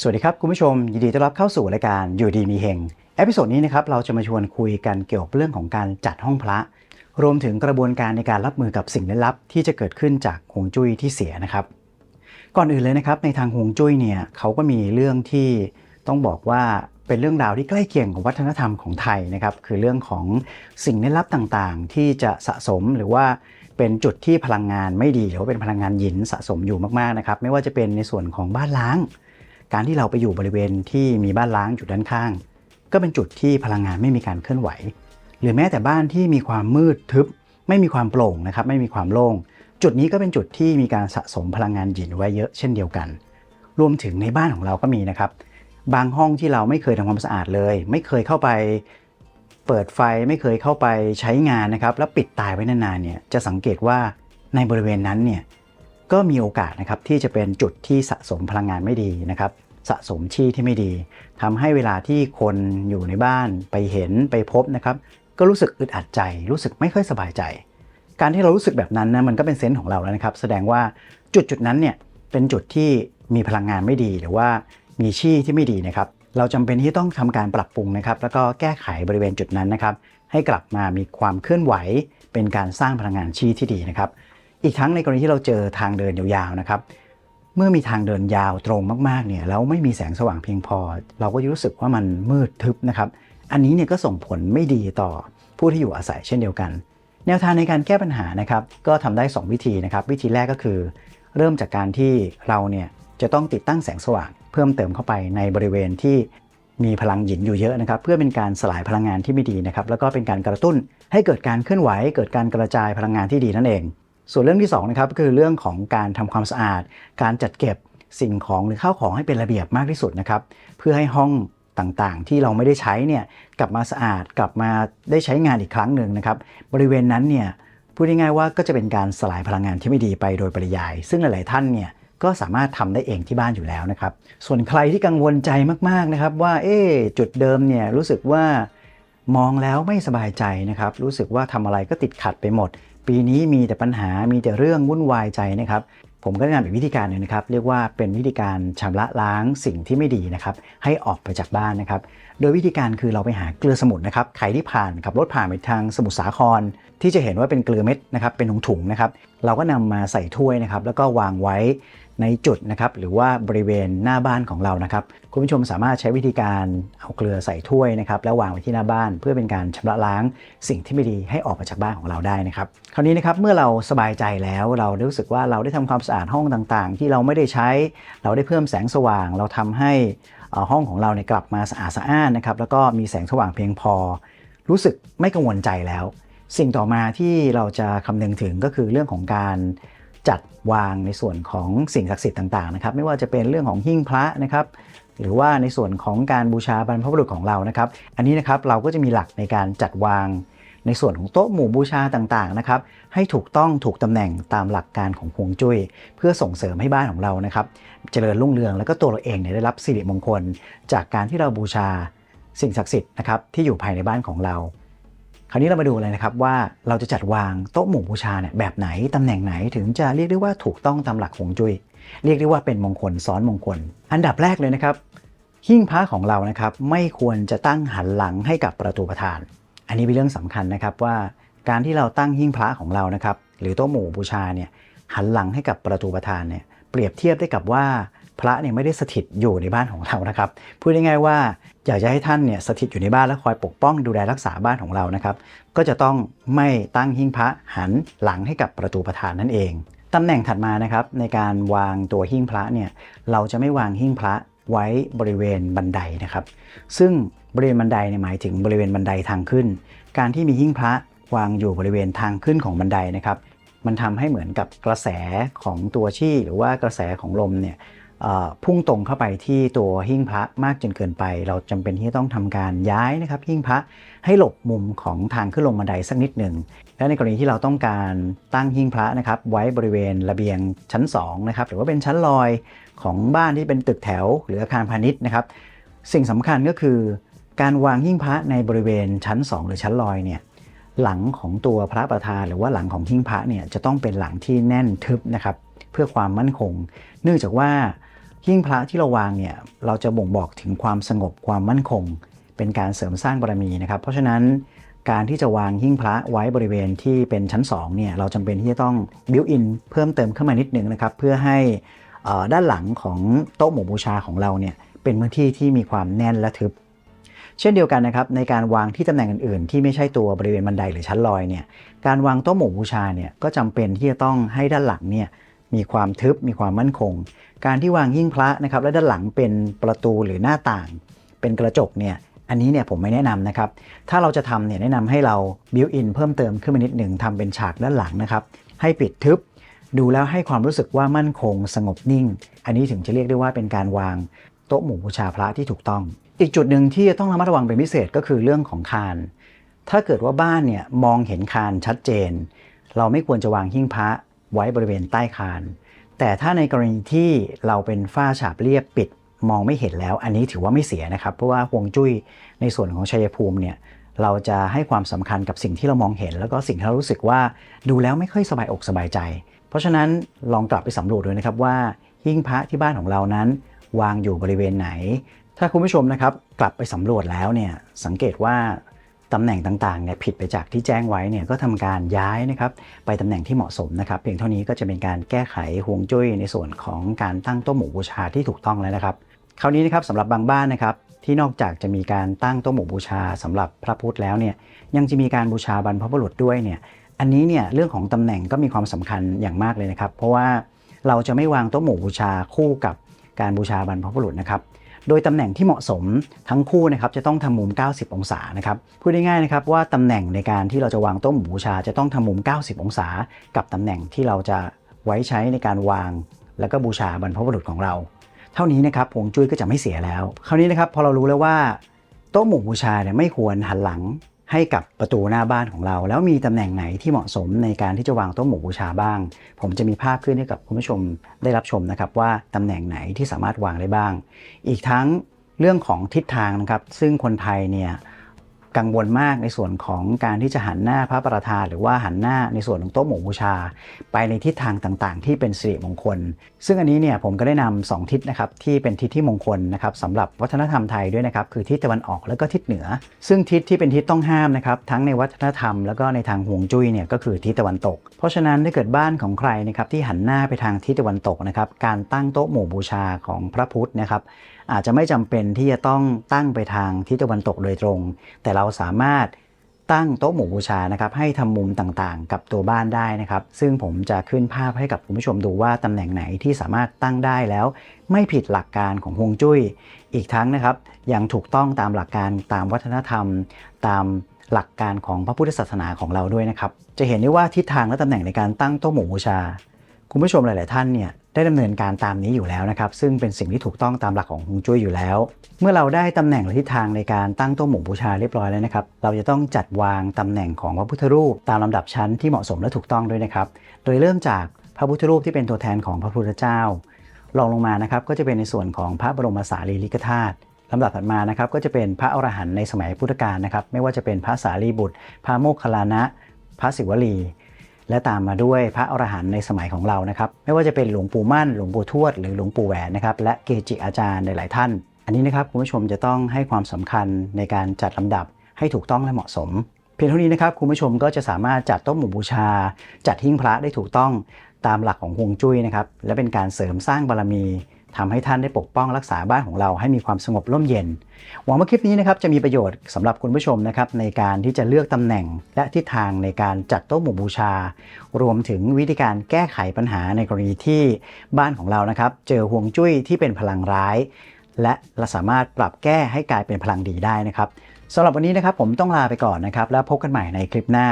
สวัสดีครับ คุณผู้ชม ยินดีต้อนรับเข้าสู่รายการอยู่ดีมีเฮงเอพิโซดนี้นะครับเราจะมาชวนคุยกันเกี่ยวกับเรื่องของการจัดห้องพระ รวมถึงกระบวนการในการรับมือกับสิ่งลึกลับ ที่จะเกิดขึ้นจากฮวงจุ้ยที่เสียนะครับ ก่อนอื่นเลยนะครับ ในทางฮวงจุ้ยเนี่ยเขาก็มีเรื่องที่ต้องบอกว่าเป็นเรื่องราวที่ใกล้เคียงกับวัฒนธรรมของไทยนะครับ คือเรื่องของสิ่งลึกลับต่างๆ ที่จะสะสมหรือว่าเป็นจุดที่พลังงานไม่ดีหรือว่าเป็นพลังงานหยินสะสมอยู่มากๆนะครับ ไม่ว่าจะเป็นในส่วนของบ้านล้าง การที่เราไปอยู่บริเวณที่มีบ้านล้างอยู่ด้านข้าง ก็เป็นจุดที่พลังงานไม่มีการเคลื่อนไหว หรือแม้แต่บ้านที่มีความมืดทึบ ไม่มีความโปร่งนะครับไม่มีความโล่ง จุดนี้ก็เป็นจุดที่มีการสะสมพลังงานหยินไว้เยอะเช่นเดียวกัน รวมถึงในบ้านของเราก็มีนะครับ บางห้องที่เราไม่เคยทำความสะอาดเลย ไม่เคยเข้าไปเปิดไฟไม่เคยเข้าไปใช้งานนะครับแล้วปิดตายไว้นานๆเนี่ยจะสังเกตว่าในบริเวณนั้นเนี่ย ก็มีโอกาสนะครับที่จะเป็นจุดที่สะสมพลังงานไม่ดีนะครับ สะสมชี่ที่ไม่ดีทำให้เวลาที่คนอยู่ในบ้านไปเห็นไปพบนะครับก็รู้สึกอึดอัดใจ รู้สึกไม่ค่อยสบายใจ การที่เรารู้สึกแบบนั้นนะมันก็เป็นเซนส์ของเราแล้วนะครับ แสดงว่าจุดจุดนั้นเนี่ยเป็นจุดที่มีพลังงานไม่ดีหรือว่ามีชี่ที่ไม่ดีนะครับเราจำเป็นที่ต้องทำการปรับปรุงนะครับ แล้วก็แก้ไขบริเวณจุดนั้นนะครับ ให้กลับมามีความเคลื่อนไหว เป็นการสร้างพลังงานชี่ที่ดีนะครับ อีกทั้งในกรณีที่เราเจอทางเดินยาวๆนะครับ เมื่อมีทางเดินยาวตรงมากๆเนี่ยแล้วไม่มีแสงสว่างเพียงพอ เราก็จะรู้สึกว่ามันมืดทึบนะครับ อันนี้เนี่ยก็ส่งผลไม่ดีต่อผู้ที่อยู่อาศัยเช่นเดียวกัน แนวทางในการแก้ปัญหานะครับ ก็ทำได้ 2 วิธีนะครับ วิธีแรกก็คือ เริ่มจากการที่เราเนี่ยจะต้องติดตั้งแสงสว่าง เพิ่มเติมเข้าไปในบริเวณที่มีพลังหยินอยู่เยอะนะครับ เพื่อเป็นการสลายพลังงานที่ไม่ดีนะครับ แล้วก็เป็นการกระตุ้นให้เกิดการเคลื่อนไหว เกิดการกระจายพลังงานที่ดีนั่นเอง ส่วนเรื่องที่2นะครับก็คือเรื่องของการทำความสะอาด การจัดเก็บสิ่งของหรือข้าวของให้เป็นระเบียบมากที่สุดนะครับ เพื่อให้ห้องต่างๆ ที่เราไม่ได้ใช้เนี่ยกลับมาสะอาดกลับมาได้ใช้งานอีกครั้งหนึ่งนะครับ บริเวณนั้นเนี่ยพูดง่ายๆว่าก็จะเป็นการสลายพลังงานที่ไม่ดีไปโดยปริยาย ซึ่งหลายๆท่านเนี่ยก็สามารถทำได้เองที่บ้านอยู่แล้วนะครับ ส่วนใครที่กังวลใจมากๆนะครับว่าเอ๊จุดเดิมเนี่ยรู้สึกว่า มองแล้วไม่สบายใจนะครับ รู้สึกว่าทำอะไรก็ติดขัดไปหมด ปีนี้มีแต่ปัญหามีแต่เรื่องวุ่นวายใจนะครับ ผมก็แนะนำอีกวิธีการหนึ่งนะครับ เรียกว่าเป็นวิธีการชำระล้างสิ่งที่ไม่ดีนะครับ ให้ออกไปจากบ้านนะครับ โดยวิธีการคือเราไปหาเกลือสมุนนะครับใครที่ผ่านขับรถผ่านไปทางสมุทรสาคร ที่จะเห็นว่าเป็นเกลือเม็ดนะครับเป็นถุงๆนะครับเราก็นำมาใส่ถ้วยนะครับแล้วก็วางไว้ในจุดนะครับหรือว่าบริเวณหน้าบ้านของเรานะครับคุณผู้ชมสามารถใช้วิธีการเอาเกลือใส่ถ้วยนะครับแล้ววางไว้ที่หน้าบ้าน เพื่อเป็นการชำระล้างสิ่งที่ไม่ดีให้ออกมาจากบ้านของเราได้นะครับคราวนี้นะครับเมื่อเราสบายใจแล้วเราได้รู้สึกว่าเราได้ทำความสะอาดห้องต่างๆ ที่เราไม่ได้ใช้ เราได้เพิ่มแสงสว่าง เราทำให้ ห้องของเราเนี่ยกลับมาสะอาดสะอ้านนะครับแล้วก็มีแสงสว่างเพียงพอ รู้สึกไม่กังวลใจแล้ว สิ่งต่อมาที่เราจะคำนึงถึงก็คือเรื่องของการจัดวางในส่วนของสิ่งศักดิ์สิทธิ์ต่างๆนะครับไม่ว่าจะเป็นเรื่องของหิ้งพระนะครับหรือว่าในส่วนของการบูชาบรรพบุรุษของเรานะครับ อันนี้นะครับเราก็จะมีหลักในการจัดวาง ในส่วนของโต๊ะหมู่บูชาต่างๆนะครับให้ถูกต้องถูกตำแหน่งตามหลักการของฮวงจุ้ย เพื่อส่งเสริมให้บ้านของเรานะครับเจริญรุ่งเรืองแล้วก็ตัวเราเองเนี่ยได้รับสิริมงคล จากการที่เราบูชาสิ่งศักดิ์สิทธิ์นะครับที่อยู่ภายในบ้านของเรา คราวนี้เรามาดูเลยนะครับว่าเราจะจัดวางโต๊ะหมู่บูชาเนี่ยแบบไหนตำแหน่งไหนถึงจะเรียกได้ว่าถูกต้องตามหลักฮวงจุ้ยเรียกได้ว่าเป็นมงคลซ้อนมงคล อันดับแรกเลยนะครับหิ้งพระของเรานะครับไม่ควรจะตั้งหันหลังให้กับประตูประธาน อันนี้เป็นเรื่องสำคัญนะครับว่าการที่เราตั้งหิ้งพระของเรานะครับหรือโต๊ะหมู่บูชาเนี่ยหันหลังให้กับประตูประธานเนี่ยเปรียบเทียบได้กับว่าพระเนี่ยไม่ได้สถิตอยู่ในบ้านของเรานะครับพูดง่ายๆว่าอยากจะให้ท่านเนี่ยสถิตอยู่ในบ้านและคอยปกป้องดูแลรักษาบ้านของเรานะครับก็จะต้องไม่ตั้งหิ้งพระหันหลังให้กับประตูประธานนั่นเองตำแหน่งถัดมานะครับในการวางตัวหิ้งพระเนี่ยเราจะไม่วางหิ้งพระไว้บริเวณบันไดนะครับ ซึ่ง บริเวณบันไดเนี่ยหมายถึงบริเวณบันไดทางขึ้น การที่มีหิ้งพระวางอยู่บริเวณทางขึ้นของบันไดนะครับมันทำให้เหมือนกับกระแสของตัวชี่หรือว่ากระแสของลมเนี่ยพุ่งตรงเข้าไปที่ตัวหิ้งพระมากจนเกินไป เราจำเป็นที่จะต้องทำการย้ายนะครับหิ้งพระให้หลบมุมของทางขึ้นลงบันไดสักนิดหนึ่งและในกรณีที่เราต้องการตั้งหิ้งพระนะครับไว้บริเวณระเบียงชั้น2นะครับหรือว่าเป็นชั้นลอยของบ้านที่เป็นตึกแถว หรืออาคารพาณิชย์นะครับ สิ่งสำคัญก็คือ การวางหิ้งพระในบริเวณชั้น 2 หรือชั้นลอยเนี่ยหลังของตัวพระประธานหรือว่าหลังของหิ้งพระเนี่ยจะต้องเป็นหลังที่แน่นทึบนะครับเพื่อความมั่นคง เนื่องจากว่าหิ้งพระที่เราวางเนี่ยเราจะบ่งบอกถึงความสงบความมั่นคง เป็นการเสริมสร้างบารมีนะครับ เพราะฉะนั้นการที่จะวางหิ้งพระไว้บริเวณที่เป็นชั้น2เนี่ยเราจำเป็นที่จะต้องบิวอินเพิ่มเติมขึ้นมานิดนึงนะครับเพื่อให้ด้านหลังของโต๊ะหมู่บูชาของเราเนี่ยเป็นพื้นที่ที่มีความแน่นและทึบ เช่นเดียวกันนะครับในการวางที่ตำแหน่งอื่นๆ ที่ไม่ใช่ตัวบริเวณบันไดหรือชั้นลอยเนี่ยการวางโต๊ะหมู่บูชาเนี่ยก็จำเป็นที่จะต้องให้ด้านหลังเนี่ยมีความทึบมีความมั่นคง การที่วางหิ้งพระนะครับและด้านหลังเป็นประตูหรือหน้าต่าง เป็นกระจกเนี่ยอันนี้เนี่ยผมไม่แนะนำนะครับ ถ้าเราจะทำเนี่ยแนะนำให้เราบิวอินเพิ่มเติมขึ้นมานิดหนึ่งทำเป็นฉากด้านหลังนะครับ ให้ปิดทึบ ดูแล้วให้ความรู้สึกว่ามั่นคงสงบนิ่ง อันนี้ถึงจะเรียกได้ว่าเป็นการวางโต๊ะหมู่บูชาพระที่ถูกต้อง อีกจุดหนึ่งที่จะต้องระมัดระวังเป็นพิเศษก็คือเรื่องของคาน ถ้าเกิดว่าบ้านเนี่ยมองเห็นคานชัดเจน เราไม่ควรจะวางหิ้งพระไว้บริเวณใต้คาน แต่ถ้าในกรณีที่เราเป็นฝ้าฉาบเรียบปิดมองไม่เห็นแล้ว อันนี้ถือว่าไม่เสียนะครับ เพราะว่าฮวงจุ้ยในส่วนของชัยภูมิเนี่ยเราจะให้ความสำคัญกับสิ่งที่เรามองเห็น แล้วก็สิ่งที่เรารู้สึกว่าดูแล้วไม่ค่อยสบายอกสบายใจ เพราะฉะนั้นลองกลับไปสำรวจดูนะครับว่าหิ้งพระที่บ้านของเรานั้น วางอยู่บริเวณไหน ถ้าคุณผู้ชมนะครับกลับไปสำรวจแล้วเนี่ยสังเกตว่าตำแหน่งต่างๆเนี่ยผิดไปจากที่แจ้งไว้เนี่ยก็ทำการย้ายนะครับไปตำแหน่งที่เหมาะสมนะครับ เพียงเท่านี้ก็จะเป็นการแก้ไขฮวงจุ้ยในส่วนของการตั้งโต๊ะหมู่บูชาที่ถูกต้องแล้วนะครับ คราวนี้นะครับสำหรับบางบ้านนะครับที่นอกจากจะมีการตั้งโต๊ะหมู่บูชาสำหรับพระพุทธแล้วเนี่ยยังจะมีการบูชาบรรพบุรุษด้วยเนี่ยอันนี้เนี่ยเรื่องของตำแหน่งก็มีความสำคัญอย่างมากเลยนะครับ เพราะว่าเราจะไม่วางโต๊ะหมู่บูชาคู่กับการบูชาบรรพบุรุษนะครับ โดยตำแหน่งที่เหมาะสมทั้งคู่นะครับจะต้องทำมุม 90 องศานะครับพูดง่ายๆนะครับว่าตำแหน่งในการที่เราจะวางโต๊ะหมู่บูชา จะต้องทำมุม 90 องศา กับตำแหน่งที่เราจะไว้ใช้ในการวาง แล้วก็บูชาบรรพบุรุษของเรา เท่านี้นะครับฮวงจุ้ยก็จะไม่เสียแล้ว คราวนี้นะครับพอเรารู้แล้วว่าโต๊ะหมู่บูชาเนี่ยไม่ควรหันหลัง ให้กับประตูหน้าบ้านของเรา แล้วมีตำแหน่งไหนที่เหมาะสมในการที่จะวางโต๊ะหมู่บูชาบ้าง ผมจะมีภาพขึ้นให้กับคุณผู้ชมได้รับชมนะครับว่าตำแหน่งไหนที่สามารถวางได้บ้าง อีกทั้งเรื่องของทิศทางนะครับ ซึ่งคนไทยเนี่ย กังวลมากในส่วนของการที่จะหันหน้าพระประธาน หรือว่าหันหน้าในส่วนของโต๊ะหมู่บูชา ไปในทิศทางต่างๆ ที่เป็นสิริมงคล ซึ่งอันนี้เนี่ยผมก็ได้นำสองทิศนะครับที่เป็นทิศที่มงคลนะครับสำหรับวัฒนธรรมไทยด้วยนะครับคือทิศตะวันออกแล้วก็ทิศเหนือ ซึ่งทิศที่เป็นทิศต้องห้ามนะครับทั้งในวัฒนธรรมแล้วก็ในทางห่วงจุ้ยเนี่ยก็คือทิศตะวันตก เพราะฉะนั้นถ้าเกิดบ้านของใครนะครับที่หันหน้าไปทางทิศตะวันตกนะครับการตั้งโต๊ะหมู่บูชาของพระพุทธนะครับอาจจะไม่จำเป็นที่จะต้องตั้งไปทางทิศตะวันตกโดยตรง แต่เราสามารถตั้งโต๊ะหมู่บูชานะครับให้ทำมุมต่างๆ กับตัวบ้านได้นะครับ ซึ่งผมจะขึ้นภาพให้กับคุณผู้ชมดูว่าตำแหน่งไหนที่สามารถตั้งได้แล้ว ไม่ผิดหลักการของฮวงจุ้ย อีกทั้งนะครับยังถูกต้องตามหลักการตามวัฒนธรรม ตามหลักการของพระพุทธศาสนาของเราด้วยนะครับ จะเห็นได้ว่าทิศทางและตำแหน่งในการตั้งโต๊ะหมู่บูชา คุณผู้ชมหลาย ๆ ท่านเนี่ยได้ดำเนินการตามนี้อยู่แล้วนะครับ ซึ่งเป็นสิ่งที่ถูกต้องตามหลักของฮวงจุ้ยอยู่แล้ว เมื่อเราได้ตำแหน่งและทิศทางในการตั้งโต๊ะหมู่บูชาเรียบร้อยแล้วนะครับ เราจะต้องจัดวางตำแหน่งของพระพุทธรูปตามลำดับชั้นที่เหมาะสมและถูกต้องด้วยนะครับ โดยเริ่มจากพระพุทธรูปที่เป็นตัวแทนของพระพุทธเจ้ารองลงมานะครับก็จะเป็นในส่วนของพระบรมสารีริกธาตุลำดับถัดมานะครับก็จะเป็นพระอรหันต์ในสมัยพุทธกาลนะครับ ไม่ว่าจะเป็นพระสารีบุตร พระโมคคัลลานะ พระศิวลี และตามมาด้วยพระอรหันต์ในสมัยของเรานะครับ ไม่ว่าจะเป็นหลวงปู่มั่น หลวงปู่ทวด หรือหลวงปู่แหวนนะครับและเกจิอาจารย์หลาย ๆ ท่าน อันนี้นะครับคุณผู้ชมจะต้องให้ความสำคัญในการจัดลำดับให้ถูกต้องและเหมาะสม เพียงเท่านี้นะครับคุณผู้ชมก็จะสามารถจัดโต๊ะหมู่บูชา จัดหิ้งพระได้ถูกต้องตามหลักของฮวงจุ้ยนะครับและเป็นการเสริมสร้างบารมี ทำให้ท่านได้ปกป้องรักษาบ้านของเราให้มีความสงบร่มเย็น หวังว่าคลิปนี้นะครับจะมีประโยชน์สำหรับคุณผู้ชมนะครับในการที่จะเลือกตำแหน่ง และทิศทางในการจัดโต๊ะหมู่บูชา รวมถึงวิธีการแก้ไขปัญหาในกรณีที่บ้านของเรานะครับ เจอห่วงจุ้ยที่เป็นพลังร้าย และเราสามารถปรับแก้ให้กลายเป็นพลังดีได้นะครับสำหรับวันนี้นะครับผมต้องลาไปก่อนนะครับแล้วพบกันใหม่ในคลิปหน้า